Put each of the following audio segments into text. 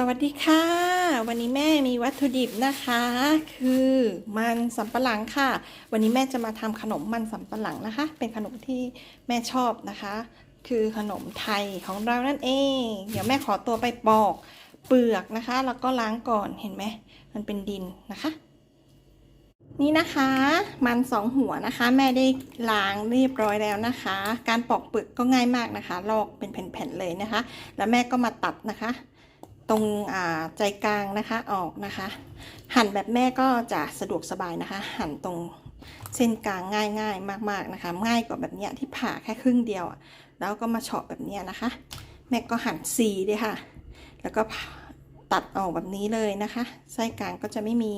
สวัสดีค่ะ วันนี้แม่มีวัตถุดิบนะคะ คือมันสำปะหลังค่ะ วันนี้แม่จะมาทำขนมมันสำปะหลังนะคะ เป็นขนมที่แม่ชอบนะคะ คือขนมไทยของเรานั่นเอง เดี๋ยวแม่ขอตัวไปปอกเปลือกนะคะ แล้วก็ล้างก่อนเห็นไหมมันเป็นดินนะคะ นี่นะคะมันสองหัวนะคะ แม่ได้ล้างเรียบร้อยแล้วนะคะ การปอกเปลือกก็ง่ายมากนะคะ ลอกเป็นแผ่นๆเลยนะคะ แล้วแม่ก็มาตัดนะคะ ตรงใจกลางนะคะออกนะคะ หั่นแบบแม่ก็จะสะดวกสบายนะคะ หั่นตรงเส้นกลางง่ายง่ายมาก ๆนะคะ ง่ายกว่าแบบเนี้ยที่ผ่าแค่ครึ่งเดียวแล้วก็มาเฉาะแบบเนี้ยนะคะ แม่ก็หั่นสีเลยค่ะ แล้วก็ตัดออกแบบนี้เลยนะคะไส้กลางก็จะไม่มี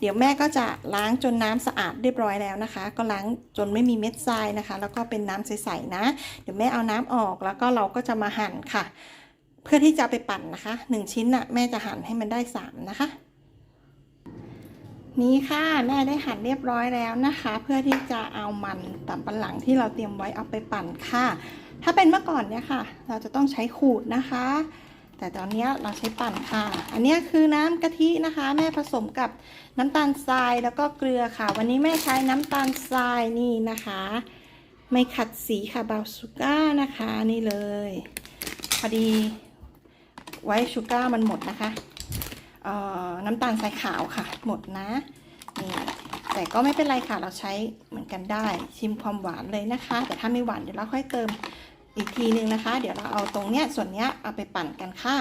เดี๋ยวแม่ก็จะล้างจนน้ำสะอาดเรียบร้อยแล้วนะคะ ก็ล้างจนไม่มีเม็ดทรายนะคะ แล้วก็เป็นน้ำใสๆนะ เดี๋ยวแม่เอาน้ำออกแล้วก็เราก็จะมาหั่นค่ะ เพื่อที่จะไปปั่นนะคะหนึ่งชิ้นน่ะแม่จะหั่นให้มันได้สามนะคะ นี่ค่ะแม่ได้หั่นเรียบร้อยแล้วนะคะ เพื่อที่จะเอามันตำปะหลังที่เราเตรียมไว้เอาไปปั่นค่ะ ถ้าเป็นเมื่อก่อนเนี่ยค่ะ เราจะต้องใช้ขูดนะคะ แต่ตอนนี้เราใช้ปั่นค่ะ อันนี้คือน้ำกะทินะคะ แม่ผสมกับน้ำตาลทรายแล้วก็เกลือค่ะ วันนี้แม่ใช้น้ำตาลทรายนี่นะคะ ไม่ขัดสีค่ะบาสุก้านะคะนี่เลยพอดี ไว้ชูการ์มันหมดนะคะ น้ำตาลทรายขาวค่ะ หมดนะ นี่แต่ก็ไม่เป็นไรค่ะ เราใช้เหมือนกันได้ ชิมความหวานเลยนะคะ แต่ถ้าไม่หวานเดี๋ยวเราค่อยเติมอีกทีนึงนะคะ เดี๋ยวเราเอาตรงเนี้ยส่วนเนี้ยเอาไปปั่นกันค่ะ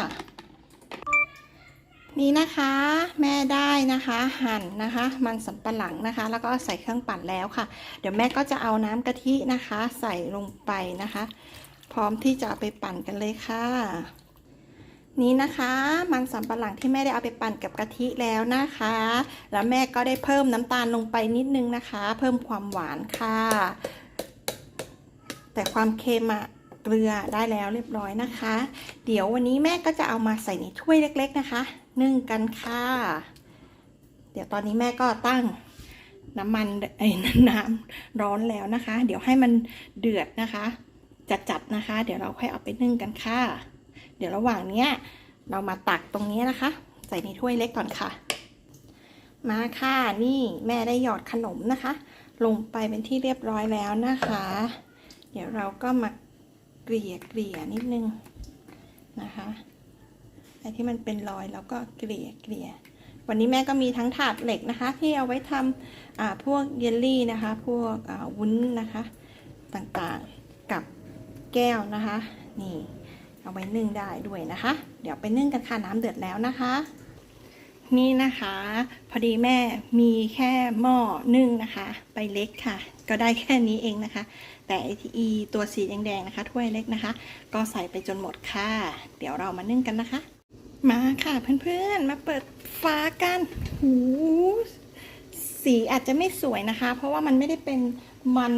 นี่นะคะ แม่ได้นะคะ หั่นนะคะ มันสำปะหลังนะคะ แล้วก็ใส่เครื่องปั่นแล้วค่ะ เดี๋ยวแม่ก็จะเอาน้ำกะทินะคะ ใส่ลงไปนะคะ พร้อมที่จะเอาไปปั่นกันเลยค่ะ นี่นะคะ มันสำปะหลังที่แม่ได้เอาไปปั่นกับกะทิแล้วนะคะ แล้วแม่ก็ได้เพิ่มน้ำตาลลงไปนิดนึงนะคะ เพิ่มความหวานค่ะ แต่ความเค็มอะเกลือได้แล้วเรียบร้อยนะคะ เดี๋ยววันนี้แม่ก็จะเอามาใส่ในถ้วยเล็ก ๆ นะคะนึ่งกันค่ะ เดี๋ยวตอนนี้แม่ก็ตั้งน้ำมันไอ้น้ำร้อนแล้วนะคะ เดี๋ยวให้มันเดือดนะคะ จัดๆนะคะ เดี๋ยวเราค่อยเอาไปนึ่งกันค่ะ เดี๋ยวระหว่างเนี้ยเรามาตักตรงนี้นะคะ ใส่ในถ้วยเล็กก่อนค่ะ มาค่ะนี่แม่ได้หยอดขนมนะคะ ลงไปเป็นที่เรียบร้อยแล้วนะคะ เดี๋ยวเราก็มาเกลี่ยเกลี่ยนิดนึงนะคะไอ้ที่มันเป็นรอยเราก็เกลี่ยเกลี่ยวันนี้แม่ก็มีทั้งถาดเหล็กนะคะ ที่เอาไว้ทำพวกเยลลี่นะคะ พวกวุ้นนะคะ ต่างๆกับแก้วนะคะ นี่ เอาไว้นึ่งได้ด้วยนะคะ เดี๋ยวไปนึ่งกันค่ะน้ำเดือดแล้วนะคะ นี่นะคะ พอดีแม่มีแค่หม้อนึ่งนะคะ ใบเล็กค่ะ ก็ได้แค่นี้เองนะคะ แต่ไอทีตัวสีแดงๆนะคะ ถ้วยเล็กนะคะ ก็ใส่ไปจนหมดค่ะ เดี๋ยวเรามานึ่งกันนะคะ มาค่ะเพื่อนๆมาเปิดฝากันหูสีอาจจะไม่สวยนะคะ เพราะว่ามันไม่ได้เป็นมัน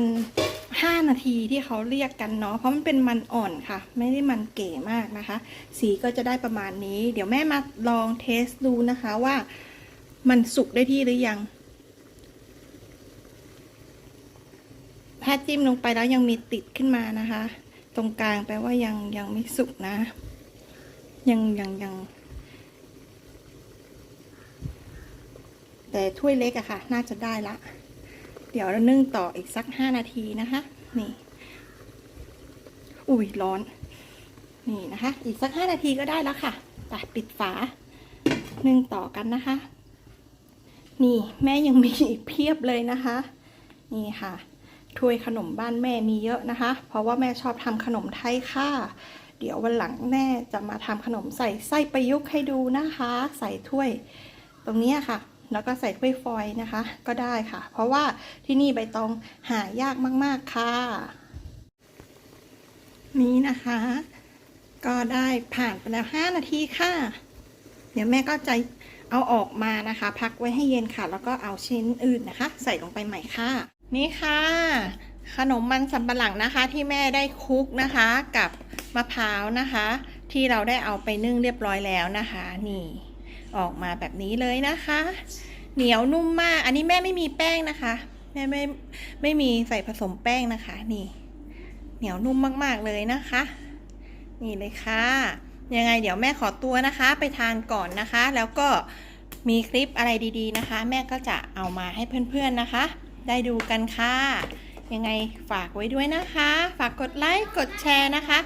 5 นาทีที่เขาเรียกกันเนาะเพราะมันเป็นมันอ่อนค่ะ ไม่ได้มันเก๋มากนะคะ สีก็จะได้ประมาณนี้ เดี๋ยวแม่มาลองเทสดูนะคะว่ามันสุกได้ที่หรือยัง ถ้าจิ้มลงไปแล้วยังมีติดขึ้นมานะคะ ตรงกลางแปลว่ายังยังไม่สุกนะ ยังยังยังแต่ถ้วยเล็กอะค่ะ น่าจะได้ละ เดี๋ยวเรานึ่งต่ออีกสักห้านาทีนะคะ นี่ อุ้ยร้อน นี่นะคะ อีกสักห้านาทีก็ได้แล้วค่ะไปปิดฝา นึ่งต่อกันนะคะ นี่แม่ยังมีอีกเพียบเลยนะคะ นี่ค่ะถ้วยขนมบ้านแม่มีเยอะนะคะ เพราะว่าแม่ชอบทำขนมไทยค่ะ เดี๋ยววันหลังแม่จะมาทำขนมใส่ไส้ประยุกต์ให้ดูนะคะ ใส่ถ้วย ตรงนี้ค่ะ แล้วก็ใส่ถ้วยฟอยนะคะ ก็ได้ค่ะ เพราะว่าที่นี่ใบตองหายากมาก ๆ ค่ะ นี่นะคะ ก็ได้ผ่านไปแล้ว5นาทีค่ะ เดี๋ยวแม่ก็จะเอาออกมานะคะ พักไว้ให้เย็นค่ะ แล้วก็เอาชิ้นอื่นนะคะ ใส่ลงไปใหม่ค่ะ นี่ค่ะ ขนมมันสำปะหลังนะคะที่แม่ได้คลุกนะคะ กับมะพร้าวนะคะ ที่เราได้เอาไปนึ่งเรียบร้อยแล้วนะคะ นี่ ออกมาแบบนี้เลยนะคะ เหนียวนุ่มมาก อันนี้แม่ไม่มีแป้งนะคะ แม่ไม่ไม่มีใส่ผสมแป้งนะคะ นี่ เหนียวนุ่มมากๆเลยนะคะ นี่เลยค่ะ ยังไงเดี๋ยวแม่ขอตัวนะคะ ไปทานก่อนนะคะ แล้วก็มีคลิปอะไรดีๆนะคะ แม่ก็จะเอามาให้เพื่อนๆนะคะ ได้ดูกันค่ะ ยังไงฝากไว้ด้วยนะคะ ฝากกดไลค์ กดแชร์นะคะ